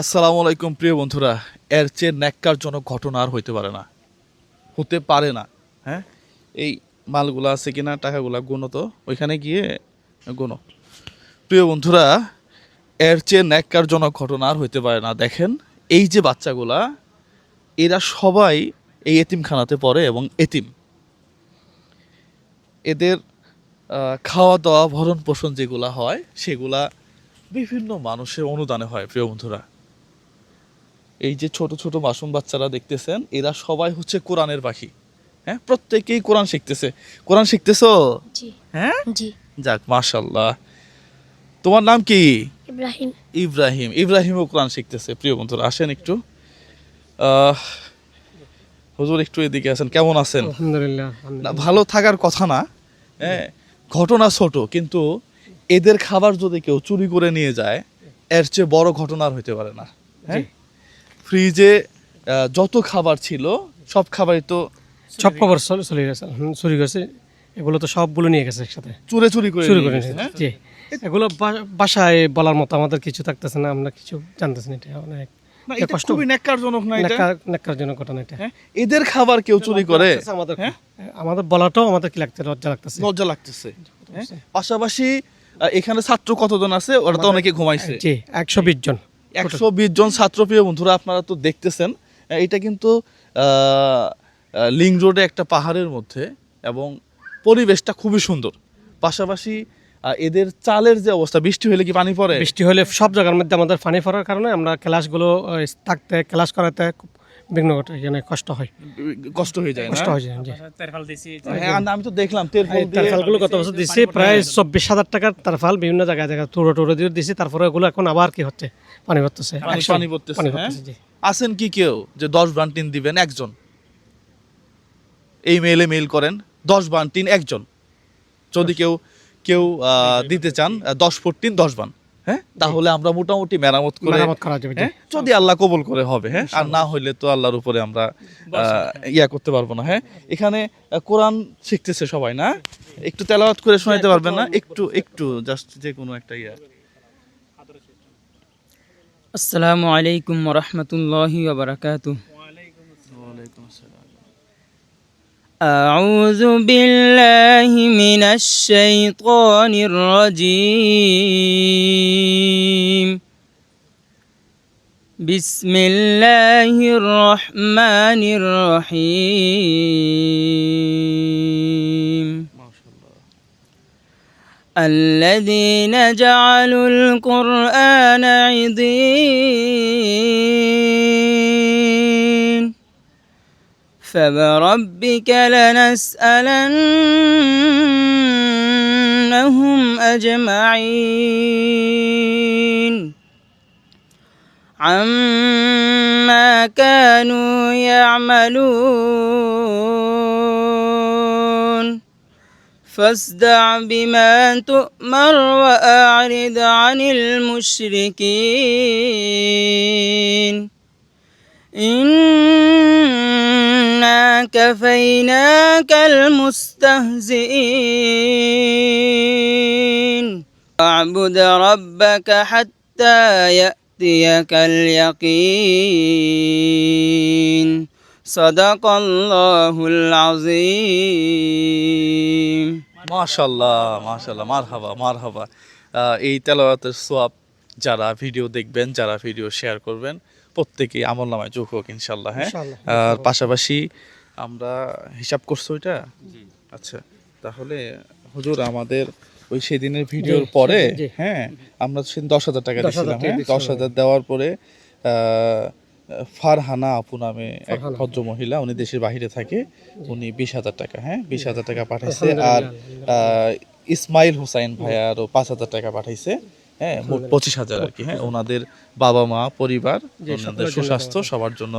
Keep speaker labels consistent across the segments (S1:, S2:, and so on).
S1: আসসালামু আলাইকুম, প্রিয় বন্ধুরা। এর চেয়ে ন্যাক্কারজনক ঘটনা আর হইতে পারে না। হতে পারে না হ্যাঁ? এই মালগুলো আছে কিনা, টাকাগুলা গুনো তো। ওইখানে গিয়ে গুনো। প্রিয় বন্ধুরা, এর চেয়ে ন্যাক্কারজনক ঘটনা আর হইতে পারে না। দেখেন, এই যে বাচ্চাগুলা, এরা সবাই এই এতিমখানাতে পড়ে এবং এতিম। এদের খাওয়া দাওয়া ভরণ পোষণ যেগুলা হয়, সেগুলা বিভিন্ন মানুষের অনুদানে হয়, প্রিয় বন্ধুরা। এই যে ছোট ছোট মাসুম বাচ্চারা দেখতেছেন এরা সবাই হচ্ছে কোরআনের পাখি হ্যাঁ প্রত্যেকেই কোরআন শিখতেছে। কোরআন শিখতেছো? হ্যাঁ? যাক মাশাল্লাহ তোমার নাম কি?
S2: ইব্রাহিম।
S1: ইব্রাহিম। ইব্রাহিমও কোরআন শিখতেছে। প্রিয় বন্ধুরা আসেন একটু। আহ, হুজুর একটু এদিকে আছেন। কেমন আছেন?
S3: আলহামদুলিল্লাহ
S1: না ভালো থাকার কথা না। হ্যাঁ ঘটনা ছোট কিন্তু এদের খাবার যদি কেউ চুরি করে নিয়ে যায় এর চেয়ে বড় ঘটনা আর হইতে পারে না। হ্যাঁ? ফ্রিজে যত খাবার ছিল সব খাবারই তো
S3: সব খবর চলে গেছে। চুরি গেছে এগুলো তো সবগুলো নিয়ে গেছে একসাথে।
S1: চুরে চুরি করে
S3: চুরি করে
S1: হ্যাঁ?
S3: জি। এগুলো বাসায় বলার মতো আমাদের কিছু থাকতেছে না আমরা কিছু জানতেছি না এটা অনেক
S1: হ্যাঁ? এদের খাবার কেউ চুরি করে?
S3: আমাদের
S1: হ্যাঁ?
S3: আমাদের বলাটাও আমাদের কি লাগতে লজ্জা লাগতেছে।
S1: লজ্জা লাগতেছে? পাশাপাশি এখানে ছাত্র কতজন আছে? ওরা তো অনেকে ঘুমাইছে।
S3: জি একশো বিশ জন।
S1: একশো বিশ জন ছাত্র প্রিয় বন্ধুরা আপনারা তো দেখতেছেন। এটা কিন্তু লিং রোডে একটা পাহাড়ের মধ্যে এবং পরিবেশটা খুবই সুন্দর। পাশাপাশি এদের চালের যে অবস্থা, বৃষ্টি হলে কি পানি পড়ে?
S3: বৃষ্টি হলে সব জায়গার মধ্যে আমাদের পানি পড়ার কারণে আমরা ক্লাসগুলো থাকতে, ক্লাস করাতে খুব বিঘ্ন ঘটে এখানে কষ্ট হয়।
S1: কষ্ট হয়ে যায়
S3: কষ্ট হয়ে যায়
S1: হ্যাঁ আমি তো দেখলাম
S3: তারফালগুলো গত বছর দিছি? প্রায় চব্বিশ হাজার টাকার তারফাল বিভিন্ন জায়গায় জায়গায় টুরো টুরো দিয়ে দিছি তারপরে ওগুলো এখন আবার কি হচ্ছে? পানি ভরতেছে
S1: পানি- পড়তেছে, হ্যাঁ? আছেন কি কেউ যে দশ বান্টিন দিবেন একজন? এই মেলে মেল করেন দশ বান্টিন একজন। যদি কেউ কেউ আহ, দিতে চান দশ ফুট তিন দশ বান। হ্যাঁ? তাহলে আমরা মোটামুটি মেরামত করে
S3: মেরামত করা যাবে জি।
S1: হ্যাঁ? যদি আল্লাহ কবুল করে হবে হ্যাঁ? আর না হইলে তো আল্লাহর উপরে আমরা আহ, ইয়া করতে পারব না হ্যাঁ? এখানে কোরআন শিখতেছে সবাই না? একটু তেলাওয়াত করে শোনাইতে পারবেন না? একটু একটু জাস্ট যে কোনো একটা ইয়া।
S4: আসসালামু আলাইকুম রহমতুল্লাহি ওবরাকাতু أعوذ بالله من الشيطان الرجيم. بسم الله الرحمن الرحيم. الذين جعلوا القرآن عضين. فوربك لنسألنهم أجمعين عما كانوا يعملون فاصدع بما تؤمر وأعرض عن المشركين إنا كفيناك المستهزئين واعبد ربك حتى يأتيك اليقين صدق الله العظيم
S1: মাশাল্লাহ মাশাল্লাহ মারহাবা মারহাবা আহ, এই তেলাওয়াতের সোয়াব যারা ভিডিও দেখবেন যারা ভিডিও শেয়ার করবেন প্রত্যেকেই আমল নামায় যোগ হোক ইনশাল্লাহ হ্যাঁ
S3: ইনশাআল্লাহ,
S1: আর পাশাপাশি আমরা হিসাব করছ ওইটা? আচ্ছা তাহলে হুজুর আমাদের ওই সেদিনের ভিডিওর পরে হ্যাঁ আমরা সেদিন দশ হাজার টাকা দিয়েছিলাম হ্যাঁ? দশ হাজার দেওয়ার পরে আহ, ফারহানা আপু নামে এক। ভদ্র মহিলা উনি দেশের বাইরে থাকে উনি বিশ হাজার টাকা হ্যাঁ বিশ হাজার টাকা পাঠাইছে। আর ইসমাইল হুসাইন ভাইয়া আরও পাঁচ হাজার টাকা পাঠাইছে। হ্যাঁ মোট পঁচিশ হাজার আর কি হ্যাঁ ওনাদের বাবা মা পরিবার ওনাদের সুস্বাস্থ্য সবার জন্য।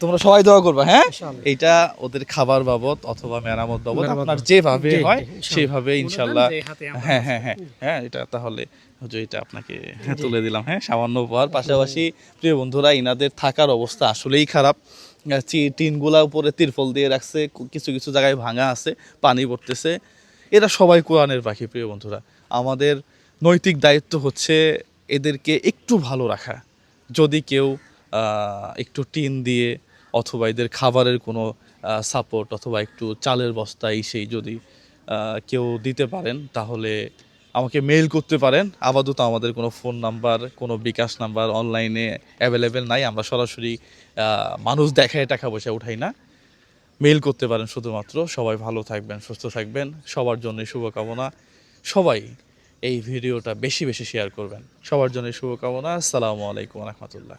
S1: তোমরা সবাই দোয়া করবা হ্যাঁ। এইটা ওদের খাবার বাবদ অথবা মেরামত বাবদ আপনার যেভাবে হয়। সেইভাবে ইনশাল্লাহ হ্যাঁ হ্যাঁ হ্যাঁ হ্যাঁ এটা তাহলে হুজুর এটা আপনাকে হ্যাঁ, তুলে দিলাম হ্যাঁ সামান্য উপহার। পাশাপাশি প্রিয় বন্ধুরা ইনাদের থাকার অবস্থা আসলেই খারাপ। টিনগুলা উপরে তিরফল দিয়ে রাখছে কিছু কিছু জায়গায় ভাঙা আছে পানি পড়তেছে। এরা সবাই কোরআনের পাখি প্রিয় বন্ধুরা। আমাদের নৈতিক দায়িত্ব হচ্ছে এদেরকে একটু ভালো রাখা। যদি কেউ একটু টিন দিয়ে অথবা এদের খাবারের কোনো সাপোর্ট অথবা একটু চালের বস্তা এই সেই যদি কেউ দিতে পারেন, তাহলে আমাকে মেইল করতে পারেন। আপাতত আমাদের কোনো ফোন নাম্বার কোনো বিকাশ নাম্বার অনলাইনে অ্যাভেলেবেল নাই। আমরা সরাসরি মানুষ দেখায় টাকা পয়সা উঠাই না। মেইল করতে পারেন শুধুমাত্র। সবাই ভালো থাকবেন, সুস্থ থাকবেন। সবার জন্য শুভকামনা। সবাই এই ভিডিওটা বেশি বেশি শেয়ার করবেন। সবার জন্য শুভকামনা। আসসালামু আলাইকুম রহমতুল্লাহ।